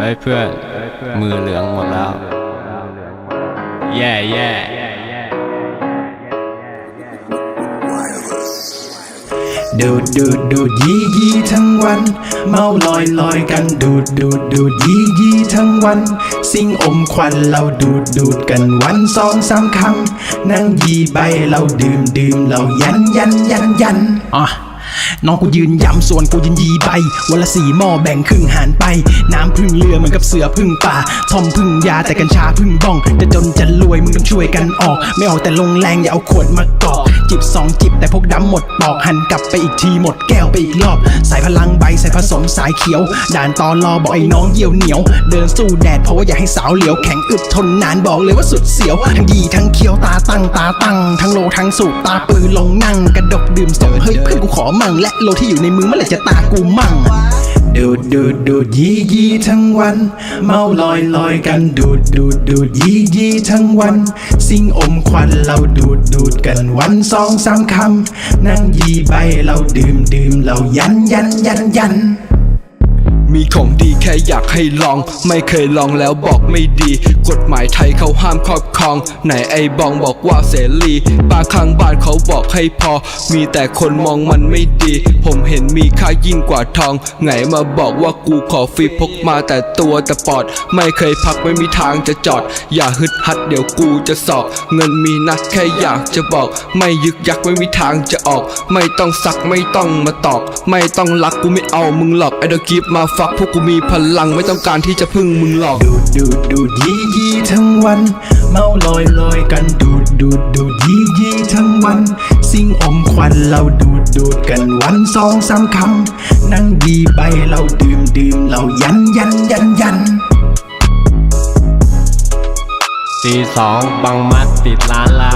ฮ้ยเพื่อนมือเหลืองหมดแล้ว แย่แย่ดูดดูดดูดยี่ยี่ทั้งวัน เมาลอยลอยกันดูดดูดดูดยี่ยี่ทั้งวัน สิ่งอมควันเราดูดดูดกันวันสองสามคำนั่งยีใบเราดื่มดื่มเรายันยันยันยันอะ น้องกูยืนย้ำส่วนกูยืนยีใบวันละสี่หม้อแบ่งครึ่งหารไป น้ำพึ่งเรือเหมือนกับเสือพึ่งป่า ทอมพึ่งยาแต่กัญชาพึ่งบ้อง จะจนจะรวยมึงต้องช่วยกันออก ไม่ออกแต่ลงแรงอย่าเอาขวดมาเกาะจิบสองจิบแต่พกดำหมดปอกหันกลับไปอีกทีหมดแก้วไปอีกรอบใส่พลังใบใส่ผสมสายเขียว ด่านตอรอบอกไอ้น้องเยี่ยวเหนียว เดินสู้แดดเพราะว่าอยากให้สาวเหลียวแข็งอึดทนนานบอกเลยว่าสุดเสียว ทั้งดีทั้งเคี้ยวตาตั้งตาตั้งทั้งโลทั้งสูบตาปืนลงนั่งกระดกดื่มสมเฮ้ยเพื่อนกูขอมั่งและโลที่อยู่ในมือเมื่อไหร่จะตากูมั่งดูดดูดดูดยี่ยี่ทั้งวัน เมาลอยลอยกันดูดดูดดูดยี่ยี่ทั้งวัน สิ่งอมควันเราดูดดูดกันวันสองสามคำนั่งยีใบเราดื่มดื่มเรายันยันยันยัน มีของดีแค่อยากให้ลอง ไม่เคยลองแล้วบอกไม่ดี กฎหมายไทยเขาห้ามครอบครอง ไหนไอ้บองบอกว่าเสรีป้าข้างบ้านเขาบอกให้พอ มีแต่คนมองมันไม่ดี ผมเห็นมีค่ายิ่งกว่าทอง ไงมาบอกว่ากูขอฟรีพกมาแต่ตัวแต่ปอด ไม่เคยพักไม่มีทางจะจอด อย่าฮึดฮัดเดี๋ยวกูจะสอบ เงินมีนะแค่อยากจะบอก ไม่ยึกยักไม่มีทางจะออก ไม่ต้องซักไม่ต้องมาตอก ไม่ต้องรักกูไม่เอามึงหรอกไอ้ดอกิฟมาฟักพวกกูมีพลังไม่ต้องการที่จะพึ่งมึงหรอก ดูดดูดดูดยี่ยี่ทั้งวัน เมาลอยลอยกันดูดดูดดูดยี่ยี่ทั้งวัน สิ่งอมควันเราดูดดูดกันวันสองสามคำนั่งยีใบเราดื่มดื่มเรายันยันยันยันตีสองบังมัดติดร้านแล้ว